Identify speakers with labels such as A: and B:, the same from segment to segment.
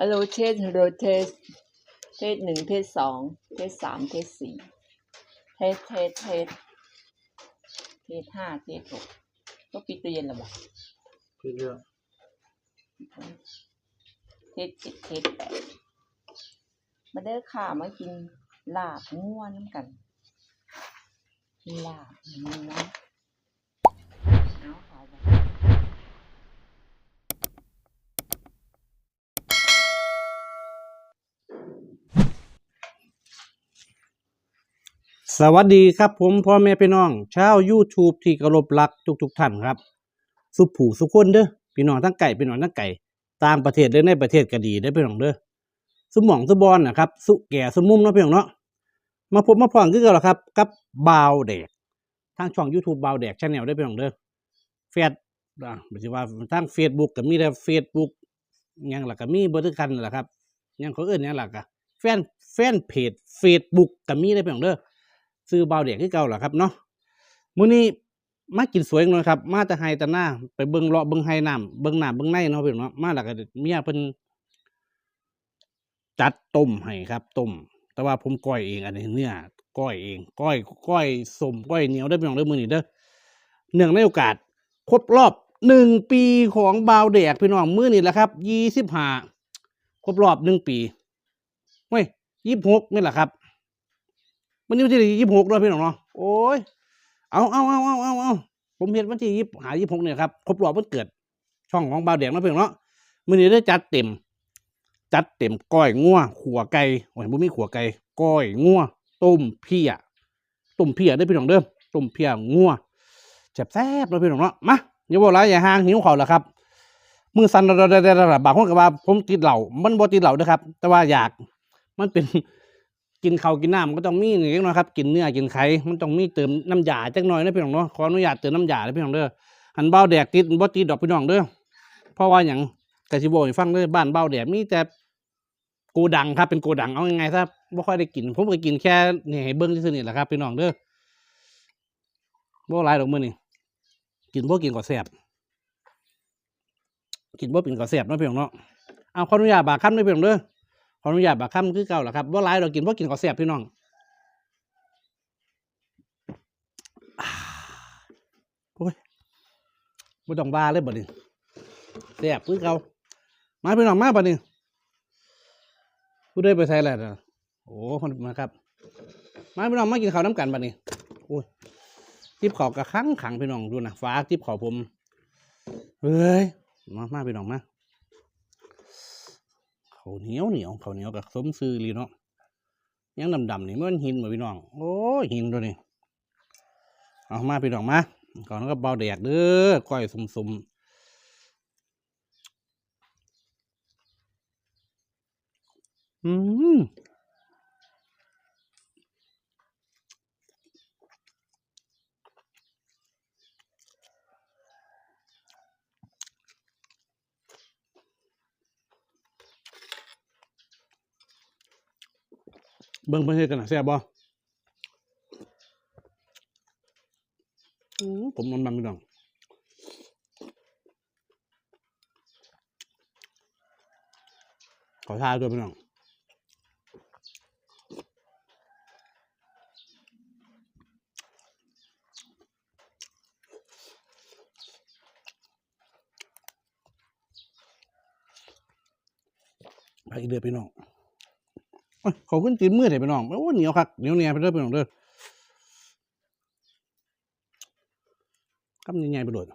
A: ฮัลโหลเทสฮัลโหลเทสเทสหนึ่งเทสสองเทสสามเทสสี่เทสเทสเทสเทสห้าเทสหกก็ปิดตู้เย็นแล้วบอก
B: พี่เลือก
A: เทสเจ็ดเทสแปดมาเด้อค่ะมากินลาบง่วน้ำกันลาบเนื้อเอาขายไส
B: วัสดีครับผมพ่อแม่พี่น้องชาว YouTube ที่เคารพรักทุกๆท่านครับ สุผูสุขคนเด้อพี่น้องทั้งไก่พี่น้องทั้งไก่ต่างประเทศและในประเทศก็ดีได้พี่น้องเด้อสมองสุบอลนะครับ สุแก่สมุมเนาะพี่น้องเนาะมาพบมาพรคือกันล่ะครับ กับบาวแดกทางช่อง YouTube บาวแดกชาแนลได้พี่น้องเด้อเฟซอ่าไม่ใช่ว่าทาง Facebook ก็มีแต่ Facebook ยังหล่ะก็มีเบ่ทุกคันนั่นล่ะครับยังเขาเอิ้นยังหล่ะก็แฟนแฟนเพจ Facebook ก็มีได้พี่น้องเด้อ ซื้อบาวเด็กที่เก่าแหละครับเนาะมื้อนี้มากินสวยหน่อยครับ มาแต่ไฮแต่หน้าไปเบิ่งเลาะเบิ่งไฮน้ำเบิ่งน้ำเบิ่งในเนาะพี่น้องเนาะมาแล้วก็เมียเพิ่นจัดต้มให้ครับต้มแต่ว่าผมก้อยเองอันนี้เนื้อก้อยเองก้อยก้อยสมก้อยเหนียวได้พี่น้องเด้อมื้อนี้เด้อเนื่องในโอกาสครบรอบหนึ่งปีของบาวแดกพี่น้องมื้อนี้แหละครับยี่สิบห้าครบรอบหนึ่งปีเฮ้ยยี่สิบหกนี่แหละครับ วันนี้วันที่ยี่สิบหกด้วยพี่น้องเนาะโอ้ยเอาเอาเอาเอาเอาเอาผมเห็นวันที่ยี่หายี่หกเนี่ยครับครบรอบวันเกิด ช่องของบ่าวแดงนะพี่น้องเนาะมื้อนี้ได้จัดเต็ม จัดเต็มก้อยงัวขัวไก่โอ้ยบ่มีขัวไก่ก้อยงัวต้มเพียต้มเพียได้พี่น้องเด้อต้มเพียงัวแซ่บๆเนะพี่น้องเนาะมาอย่าบอกหลายอย่าห่างหิวเขาแล้วครับมือสั่นระๆๆๆบางคนก็ว่า ผมติดเหล้ามันบ่ติดเหล้าเด้อครับ แต่ว่าอยากมันเป็น กินเขากินน้ำมันก็ต้องมีอย่างน้อยครับกินเนื้อกินไข่มันต้องมีเติมน้ำยาจักหน่อยนะพี่น้องเนาะขออนุญาตเติมน้ำยาเลยพี่น้องเด้อหันเบ้าแดกติดบ่ติดดอกพี่น้องเด้อเพราะว่าอย่างกะสิบอกให้ฟังเด้อบ้านเบ้าแดกมีแต่โกดังครับเป็นโกดังเอายังไงซะบ่ค่อยได้กินผมก็กินแค่เนี่ให้เบิ่งซื่อๆนี่แหละครับพี่น้องเด้อบ่หลายดอกมือนี่กินบ่กินก็แซ่บกินบ่เป็นก็แซ่บเนาะพี่น้องเนาะเอาขออนุญาตบากคำด้วยพี่น้องเด้อ อนุญาตบากคำคือเก่าหละครับว่าหลายเรากินว่ากินข้าวแซ่บพี่น้องโอ้ยไม่ต้องว่าเลยบัดนี้แซ่บคือเก่ามาพี่น้องมาบัดนี้ผู้ใดไปใส่อะไรนะโอ้คนมาครับ มาพี่น้องมากินข้าวน้ำกันบัดนี้โอ้ยทิปขอกระคังขังพี่น้องดูนะฟ้าทิปขอผมเฮ้ยมามาพี่น้องมา ข้าวเหนียวเหนียวข้าวเหนียวกับสมซื้อลีเนาะยังดำๆนี่มันหินเหมือนพี่น้องโอ้หินตัวนี้เอามาพี่น้องมาก่อนแล้วก็เบาแดกเด้อก้อยสมๆอืม เบิ่งเพิ่นเฮ็ดกันนะแซ่บบ่อือผมมันมันพี่น้องขอทาด้วยพี่น้องไปอีกเดือพี่น้อง เขาขึ้นตีนมือเถอะพี่น้องโอ้เหนียวคักเหนียวเนี่ยไปเด้อพี่น้องเด้อคำยังไงไปโดด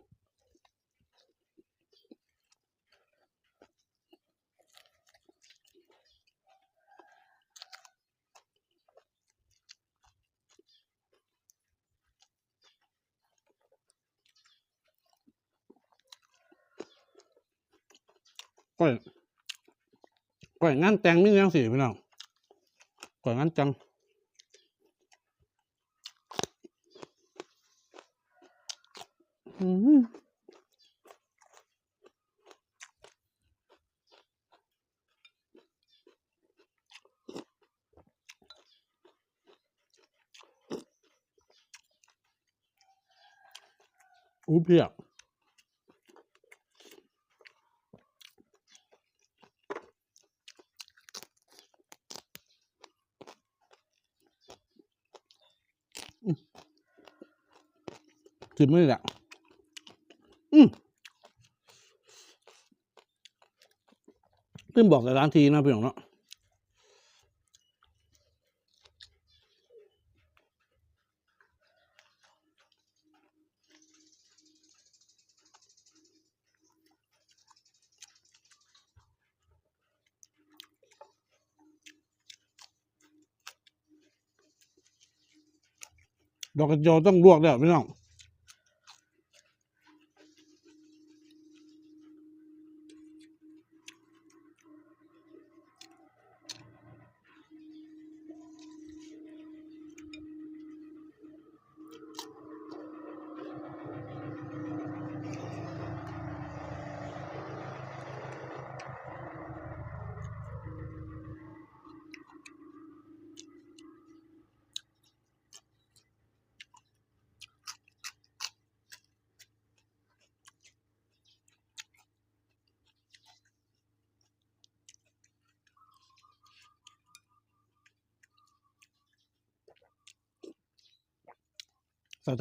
B: ก้อยก้อยงานแต่งมีแนวสิพี่น้อง ก้อยงานจัง อืมอู้เพี ยสิบไม่แหละอืมเพิ่งบอกแต่ร้านทีนะพี่น้องเนาะดอกกระโจต้องลวกแล้วพี่น้อง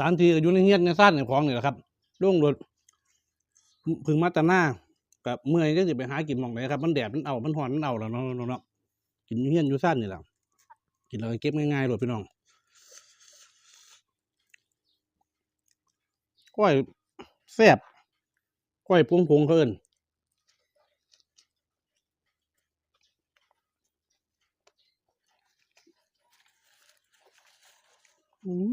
B: ถานที่อยู่ในเฮียนในซ่านในของนี่แหละครับล่วงรถพึงมาตาหน้ากับเมื่อยก็จะไปหากินหมองไหนครับมันแดดมันเอามันหอนมันเอาแล้วเนาะเนาะเนาะกินอยู่เฮียนอยู่ซ่านนี่แหละกินแล้วก็เก็บง่ายๆเลยพี่น้องก้อยแซ่บก้อยพวงพงเขาเอินอืม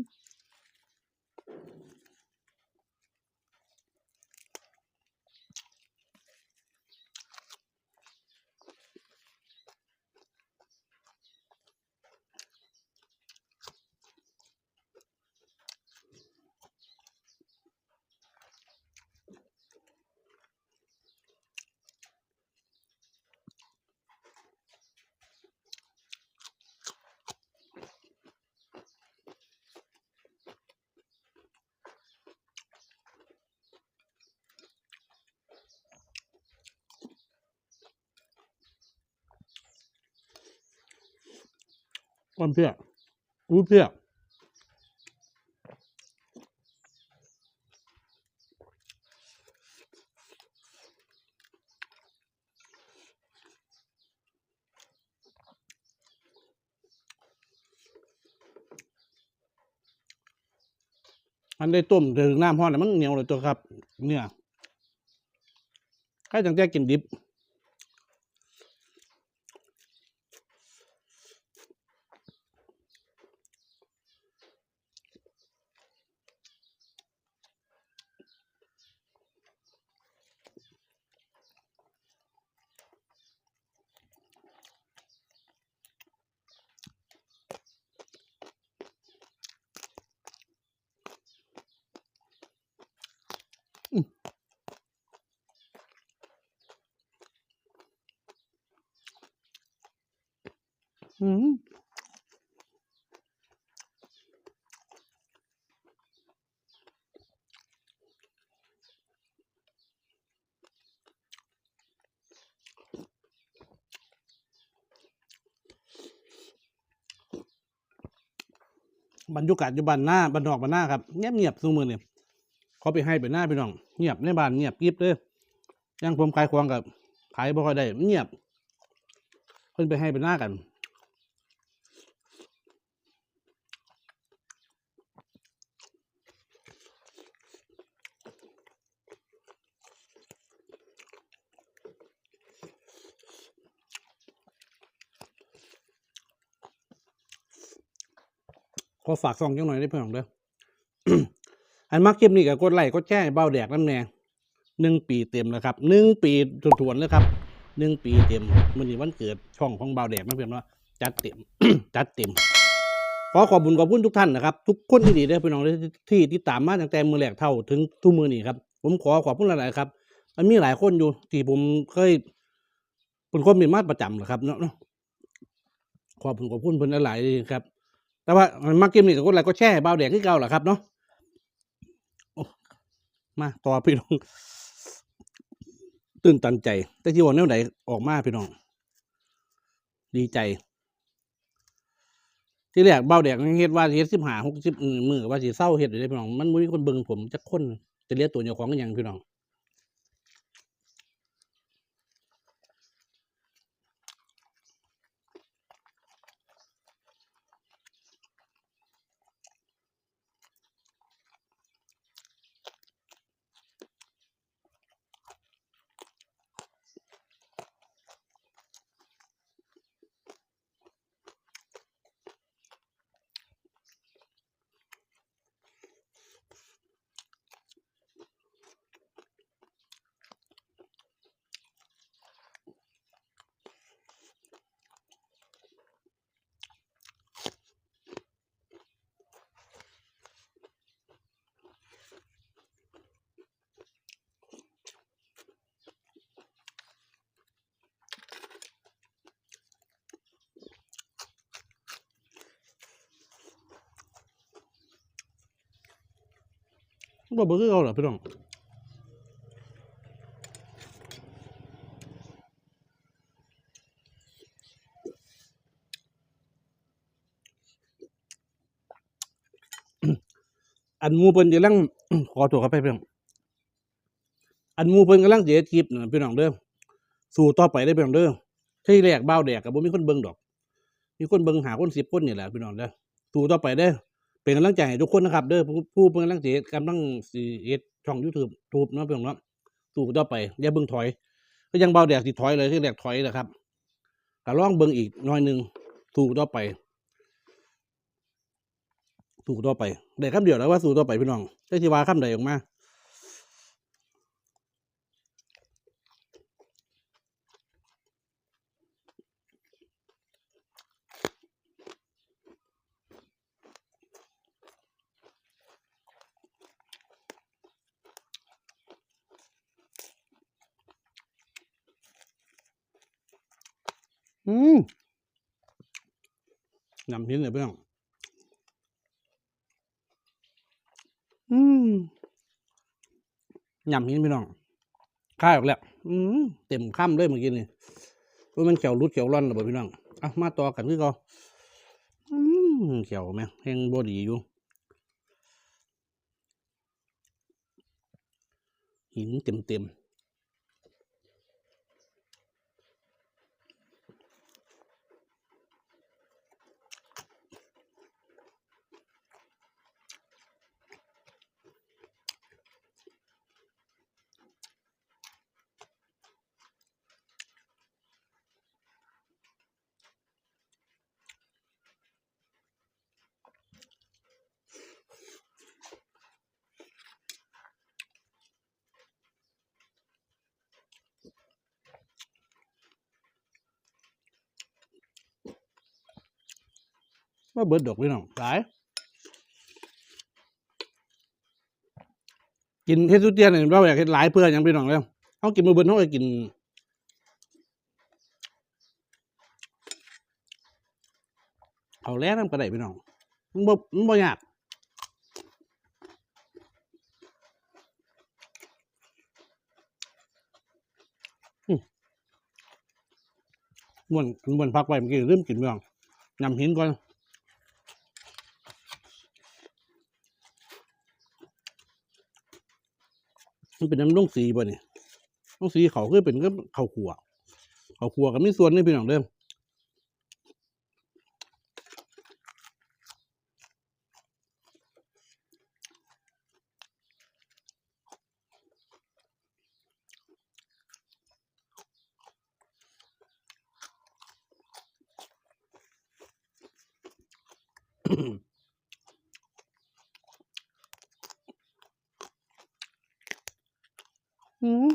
B: ก้อนเพี้ยอู้เพี้ยอันได้ต้มถึงน้ำห้อนน่มันเหนียวเลยตัวครับ เนี่ยใครจังแจ้กินดิบ อืมบรรยากาศอยู่บ้านหน้าบ้านนอกบ้านหน้าครับเงียบเงียบซุมือเนี่ยเขาไปให้ไปหน้าพี่น้องเงียบในบ้านเงียบกริบเลยยังผมขายควงกับขายบ่ค่อยได้เงียบ เพิ่นไปให้ไปหน้ากัน ขอฝากซองจังหน่อยได้เพื่อนของเด้ออันมักคลิปนี้ก็กดไลค์กดแชร์เบ้าแดกน้ำแน่หนึ่งปีเต็มแล้วครับหนึ่งปีถวนๆเลยครับหนึ่งปีเต็มมื่อนี้วันเกิดช่องของเบ้าแดกนะเพื่อนว่าจัดเต็มจัดเต็มขอขอบคุญขอบคุณทุกท่านนะครับ ทุกคนที่ดีได้อพี่น้องที่ที่ติดตามมาตั้งแต่มือแรกเท่าถึงทุกมือนี้ครับ ผมขอขอบคุณหลายๆครับ มันมีหลายคนอยู่ที่ผมเคยเป็นคนมีมาประจำนะครับเนาะขอบคุณขอบคุณเพิ่นหลายๆครับ แต่ว่ามักกิมนี่กับคนอะไรก็แช่เบาแดงที่เก่าแหละครับเนาะมาต่อพี่น้อง ตื่นตันใจ แต่ที่วันนี้ไหนออกมาพี่น้อง ดีใจ ที่แรกเบาแดกยังเฮ็ดว่าเฮ็ดสิบห้าหกสิบมือว่าสิเศร้าเฮ็ดอยู่เด้พี่น้อง มันบ่มีคนเบิ่งผมจักคนจะเรียตัวเจ้าของกันยังพี่น้อง บ่เบิ่คือเอาล่ะพี่น้องอันมูเพิ่นกำลังขอตัวครับไปพี่น้องอันมูเพิ่นกำลังเสียคลิปนะพี่น้องเด้อสู่ต่อไปได้พี่น้องเด้อที่แรกเบ้าแดกกับบ่มีคนเบิ่งดอก มีคนเบิ่งหาคนสิบคนนี่แหละพี่น้องเด้อสู่ต่อไปเด้อ เป็นกำลังใจให้ทุกคนนะครับ เด้อผู้ผู้เป็นกำลังใจกำลังสีเอ็ดช่องยูทูบทูบเนาะพี่น้องเนาะสู่ต่อไปอย่าเบิ่งถอย ก็ยังเบาแดกสิถอยเลยที่แดกถอยนะครับก็ลองเบิ่งอีกน้อยหนึ่งสู่ต่อไปสู่ต่อไปได้คำเดียวแล้วว่าสู่ต่อไปพี่น้องได้สิว่าคำใดออกมา อืมยำพิ้นเลยพี่น้องอืมยำพิ้นพี่น้องข้าวออกแล้วอืมเต็มคำเลยเมื่อกี้นี่ว่ามันเขียวรุดเขียวร่อนหรือเปล่าพี่น้องอะมาต่อกันคือก็อืมเขียวไหมแห้งบอดีอยู่หินเต็มเต็ม ว่าเบิดดอกพี่น้องหลาย กินเทสุเตียนเนี่ยเราอยากเฮ็ดหลายเพื่อหยังพี่น้องเลยเขากินมือเบิดเขาก็กินเอาแล้วน้ำกระไดพี่น้องมันบ่มันบ่ยากมม่วนม่วนพักไว้เมื่อกี้ลืมกินพี่องยำหินก่อน มันเป็นน้ำลงสีป่ะเนี่ยลงสีเขาคือเป็นก็เขาขัวเขาขัวกับมีส่วนนี่พี่น้องเด้อ อืม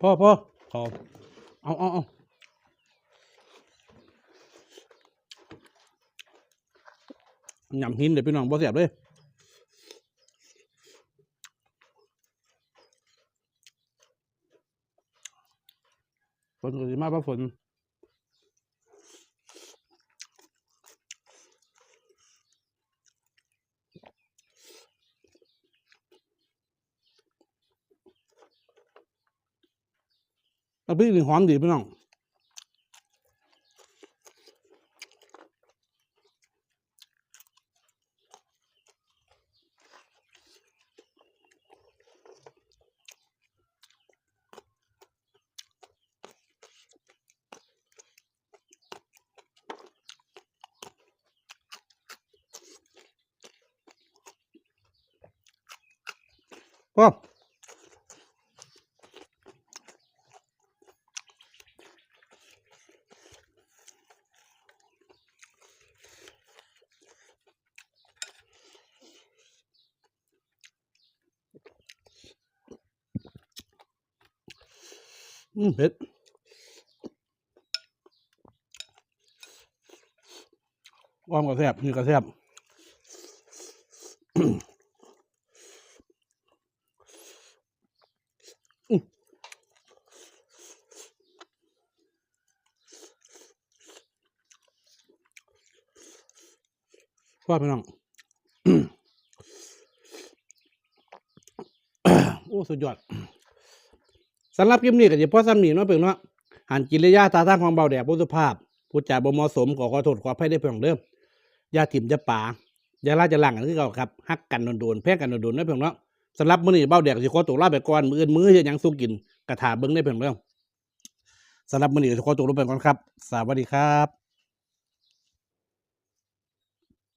B: พ่อพ่อขอเอาเอาเอาหยำหินเดี๋ยวพี่น้องบ่เสียบเลยฝนก็สิมาบ่ฝนแล้ว พริกนี่หอมดีพี่น้องก็ เผ็ดอ้อมก็แซ่บนี่ก็แซ่บว่าพี่น้องโอ้ สุดยอด สำหรับคลิปนี้ก็จะพอซ้ำนี่เนาะเพียงเนาะหันกิริยาตาทางของเบาแดดบุสุภาพผู้จ่าบ่เหมาะสมขอขอโทษขออภัยได้เพียงเดิมอย่าถิ่มอย่าป่ายาล่าจะหลังกันคือเก่าครับฮักกันโดนๆแพ้กันโดนๆนาะเพียงเนาะสำหรับมื้อนี้เบาแดดสิขอตัวลาไปก่อนมื้ออื่นมื้อจะยังสู้กินกระถาเบิ้งได้เพียงเด้อสำหรับมื้อนี้ขอตัวลาไปก่อนครับ สวัสดีครับ